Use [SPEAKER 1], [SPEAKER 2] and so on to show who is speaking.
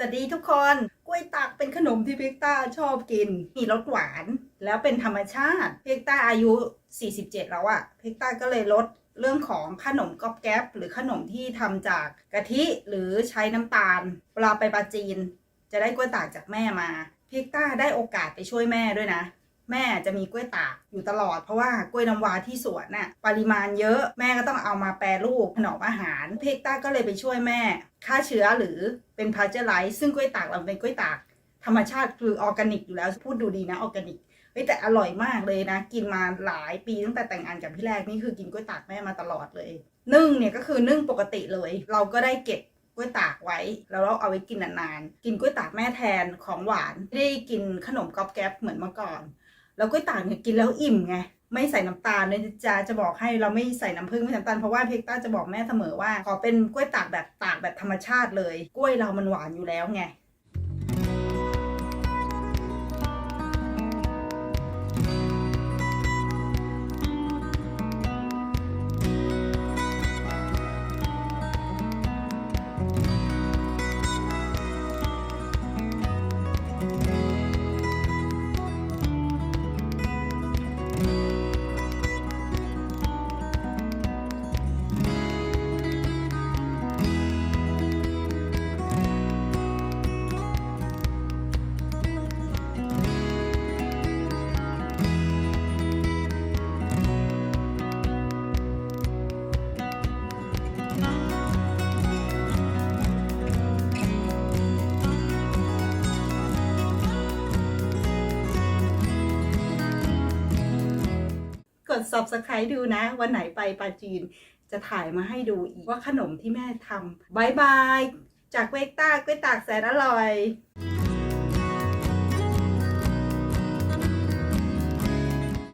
[SPEAKER 1] สวัสดีทุกคน กล้วยตากเป็นขนมที่พิกต้าชอบกิน มีรสหวาน แล้วเป็นธรรมชาติพิกต้าอายุ 47 แล้วอะพิกต้าก็เลยลดเรื่องของขนมก๊อบแก๊บหรือขนมที่ทำจากกะทิหรือใช้น้ำตาล เวลาไปปาจีน จะได้กล้วยตากจากแม่มาพิกต้าได้โอกาสไปช่วยแม่ด้วยนะ แม่จะมีกล้วยตากอยู่ตลอด เพราะว่ากล้วยน้ำว้าที่สวนน่ะปริมาณเยอะแม่ก็ต้องเอามาแปรรูปถนอมอาหารเพกต้าก็เลยไปช่วยแม่ฆ่าเชื้อหรือเป็นพาเจอร์ไลท์ซึ่งกล้วยตากเราเป็นกล้วยตาก ธรรมชาติคือออร์แกนิกอยู่แล้วพูดดูดีนะออร์แกนิกเฮ้ยแต่อร่อยมากเลยนะ กินมาหลายปีตั้งแต่แต่งงานกับพี่แรกนี่คือกินกล้วยตากแม่มาตลอดเลย นึ่งเนี่ยก็คือนึ่งปกติเลย เราก็ได้เก็บกล้วยตากไว้แล้วเราเอาไว้กินนานๆ กินกล้วยตากแม่แทนของหวานไม่ได้กินขนมกอบแก๊บเหมือนเมื่อก่อน แล้วกล้วยตากเนี่ยกินแล้วอิ่มไงไม่ใส่น้ำตาลเลยนะจะจะบอกให้เราไม่ใส่น้ำผึ้งไม่ใส่น้ำตาลเพราะว่าเพกต้าจะบอกแม่เสมอว่าขอเป็นกล้วยตากแบบตากแบบธรรมชาติเลย กล้วยเรามันหวานอยู่แล้วไง กด subscribe ดูนะ วันไหนไปปาจีน จะถ่ายมาให้ดูอีกว่าขนมที่แม่ทำบายบาย จากเวกตาเวกตากแสนอร่อย